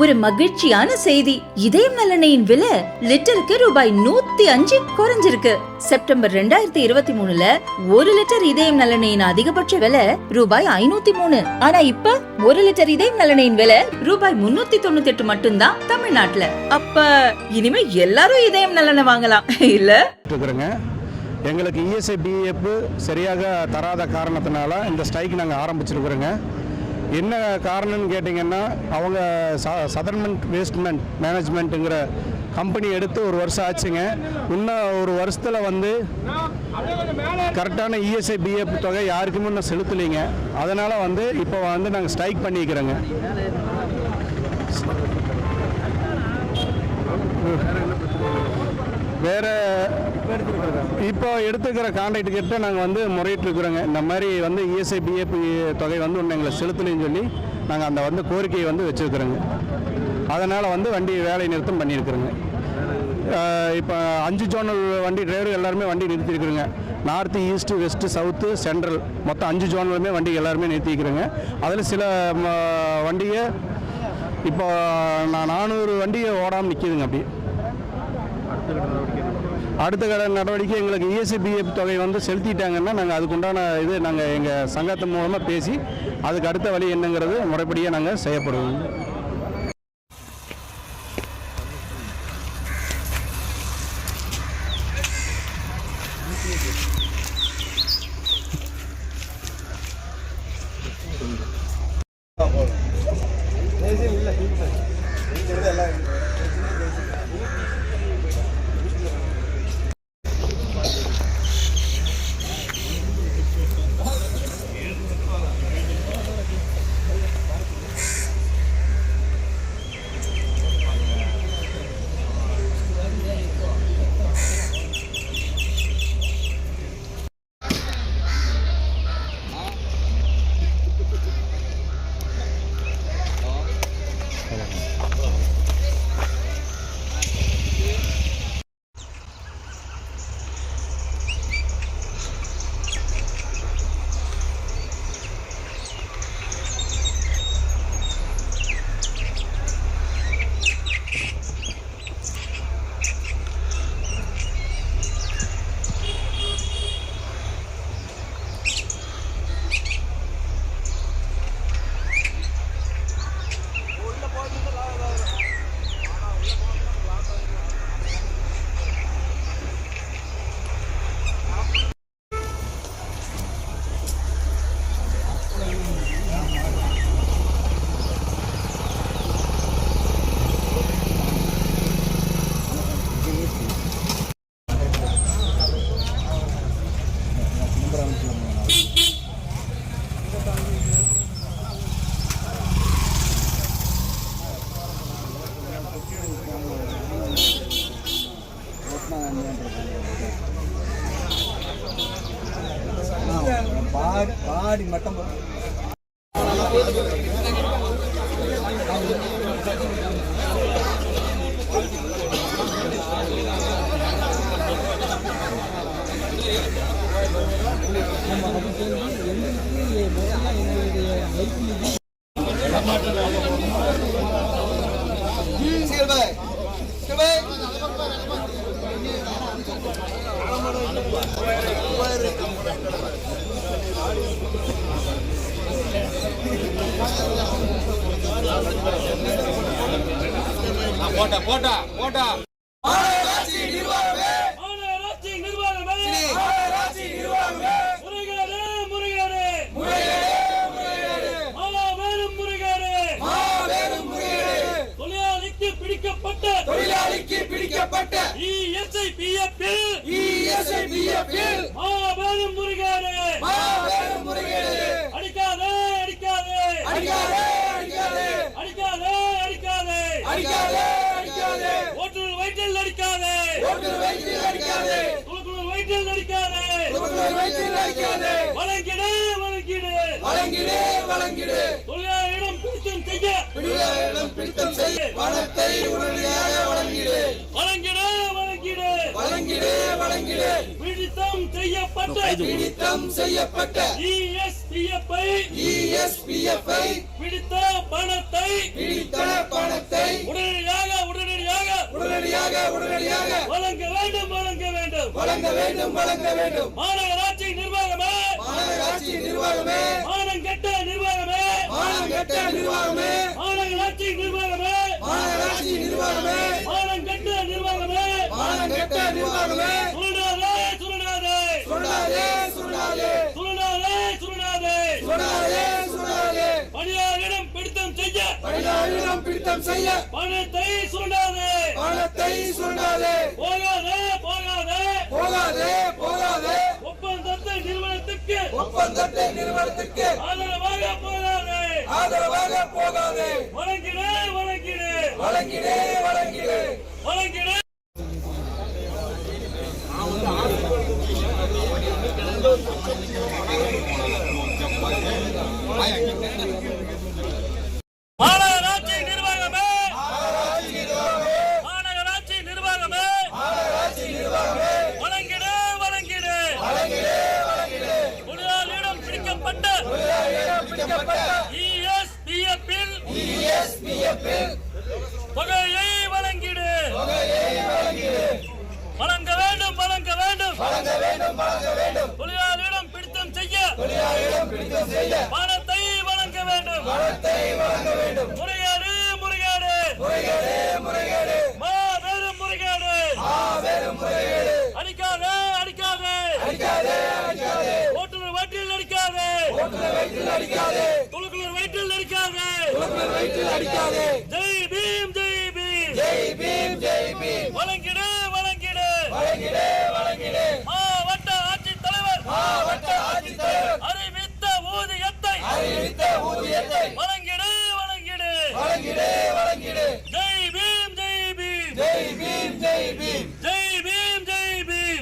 ஒரு மகிழ்ச்சியான செய்தி. இதயம் நலனையின் விலை லிட்டருக்கு ரூபாய் நூத்தி அஞ்சு குறைஞ்சிருக்கு. செப்டம்பர் ரெண்டாயிரத்தி இருபத்தி மூணுல ஒரு லிட்டர் இதயம் நலனையின் அதிகபட்ச விலை ரூபாய் ஐநூத்தி மூணு. ஆனா இப்ப ஒரு லிட்டர் இதயம் நலனையின் விலை ரூபாய் முன்னூத்தி தொண்ணூத்தி எட்டு மட்டும்தான் தமிழ்நாட்டுல. அப்ப இனிமே எல்லாரும் இதயம் நலனை வாங்கலாம். இல்ல? எங்களுக்கு இஎஸ்ஐ பிஎஃப் சரியாக தராத காரணத்தினால இந்த ஸ்ட்ரைக் நாங்கள் ஆரம்பிச்சிருக்கிறோங்க. என்ன காரணம்னு கேட்டிங்கன்னா அவங்க ச சதர்மெண்ட் வேஸ்ட்மெண்ட் மேனேஜ்மெண்ட்டுங்கிற கம்பெனி எடுத்து ஒரு வருஷம் ஆச்சுங்க. இன்னும் ஒரு வருஷத்தில் வந்து கரெக்டான இஎஸ்ஐ பிஎஃப் தொகை யாருக்குமே இன்னும் செலுத்தலைங்க. அதனால் வந்து இப்போ வந்து நாங்கள் ஸ்ட்ரைக் பண்ணிக்கிறோங்க. இப்போ எடுத்துக்கிற கான்ட்ராக்ட் கிட்ட நாங்கள் வந்து முறையிட்டுருக்குறோங்க இந்த மாதிரி வந்து இஎஸ்ஐ பிஎஃப் தொகை வந்து ஒன்று எங்களை செலுத்தலைன்னு சொல்லி நாங்கள் அந்த வந்து கோரிக்கையை வந்து வச்சுருக்குறோங்க. அதனால் வந்து வண்டி வேலை நிறுத்தம் பண்ணியிருக்கிறோங்க. இப்போ அஞ்சு ஜோனல் வண்டி டிரைவர் எல்லாருமே வண்டி நிறுத்திருக்குறோங்க north east west south central மொத்தம் அஞ்சு ஜோனலுமே வண்டி எல்லாருமே நிறுத்திக்கிறோங்க அதில் சில ம, வண்டியை இப்போ நான் நானூறு வண்டியை ஓடாமல் நிற்கிதுங்க அப்படி அடுத்த கட நடவடிக்கை எங்களுக்கு இஎஸ்பிஎஃப் தொகை வந்து செலுத்திட்டாங்கன்னா நாங்கள் அதுக்குண்டான இது நாங்கள் எங்கள் சங்கத்தின் மூலமாக பேசி அதுக்கு அடுத்த வழி என்னங்கிறது முறைப்படியாக நாங்கள் செய்யப்படுவோம். பாடி பாடி மட்டும் போட்டா போட்டா போட்டா. பிடிக்கப்பட்ட தொழிலாளிக்கு பிடிக்கப்பட்ட இஎஸ்ஐ பிஎஃப் இஎஸ்ஐ பிஎஃப் மாபெரும் வயிற்றில் ஓட்டுநர் வயிற்றில் அடிக்காதே வழங்கிடு வழங்கிடு. வழங்கிடு வழங்கிடு. தொழிலாளரிடம் பிடித்தம் செய்ய. தொழிலாளர்களிடம் பிடித்தம் செய். பணத்தை உடனடியாக வழங்கிடு. வழங்கிடு வழங்கிடு. வழங்கிடு வழங்கிடு. பிடித்த பிடித்தம் செய்யப்பட்ட. பிடித்தம் செய்யப்பட்ட. ESPF ஐ ESPF ஐ பிடித்த பணத்தை. பிடித்த பணத்தை. உடனடியாக உடனடியாக. உடனடியாக உடனடியாக. வழங்க வேண்டும் வேண்டும். வழங்க வேண்டும் வழங்க வேண்டும். மாநகராட்சி நிர்வாகமே. மாநகராட்சி நிர்வாகமே. மானங்கெட்ட நிர்வாகமே. மாநகட்ட நிர்வாகமே. மாநகராட்சி நிர்வாகமே. மாநகராட்சி நிர்வாகமே. மானங்கெட்ட நிர்வாகமே. மாநகட்ட நிர்வாகமே. சுருடாதே சுருடாதே. சொல்லாதே சொல்லாதே சுருடாதே சுருடாதே. சொல்லாதே சொல்லாதே பணியாளரிடம் பிடித்தம் செய்ய. பணியாளரிடம் பிடித்தம் செய்ய. பணத்தை சுருடாதே. பணத்தை சொல்லாதே போகாதே போகாதே போகாதே போகாதே ஒப்பந்தத்தை நிறுவனத்துக்கு ஒப்பந்தத்தை நிறுவனத்துக்கு ஆதரவாக போகாதே. ஆதரவாக போகாதே. வழங்கிடு. வழங்கிடு வழங்கிடே. வழங்கிடே வழங்கிடு மாநகராட்சி நிர்வாகமே மாநகராட்சி நிர்வாகமே வழங்கிடு வழங்கிடு தொழிலாளியிடம் பிடிக்கப்பட்ட ESPF இல் தொகையை வழங்கிடு வழங்க வேண்டும் வழங்க வேண்டும் தொழிலாளியிடம் பிடித்தம் செய்ய பணத்தை வழங்க வேண்டும். முறைகேடு முறைகேடு. மாபெரும் முறைகேடு. அடிக்காதே அடிக்காதே. ஓட்டுநர் வயிற்றில் அடிக்காதே. துளுக்குளர் வயிற்றில் அடிக்காதே. ஜெய் பீம் ஜெய் பீம். வழங்கிடு வழங்கிடு வழங்கிடு வழங்கிடு ஜெய் பீம் ஜெய் பீம்.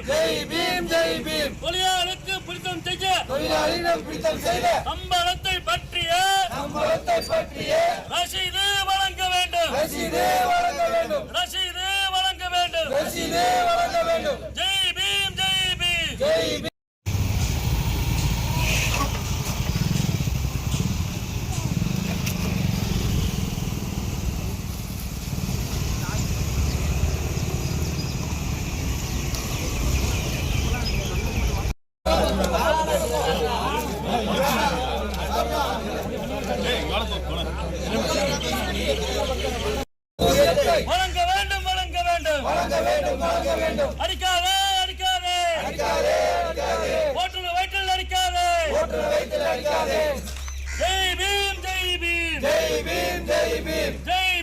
ஜெய் பீம் ஜெய் பீம். தொழிலாளருக்கு பிடித்தம் செய்ய தொழிலாளியிடம் பிடித்தம் செய்த சம்பளத்தை பற்றிய சம்பளத்தை பற்றிய ரசீது வழங்க வேண்டும். ரசீதே வழங்க வேண்டும். ரசீது வழங்க வேண்டும். ரசீதே வழங்க வேண்டும். ஜெய் பீம் ஜெய் பீம். ஜெய் பீம். வழங்க வேண்டும் வழங்க வேண்டும் வழங்க வேண்டும். வழங்க வேண்டும் அடிக்காதே அடிக்காதே. ஓட்டுநர் வயிற்றில் அடிக்காதே. ஓட்டுநர் வயிற்றில் அடிக்காதே. ஜெய் பீம் ஜெய் பீம். ஜெய் பீம் ஜெய் பீம். ஜெய்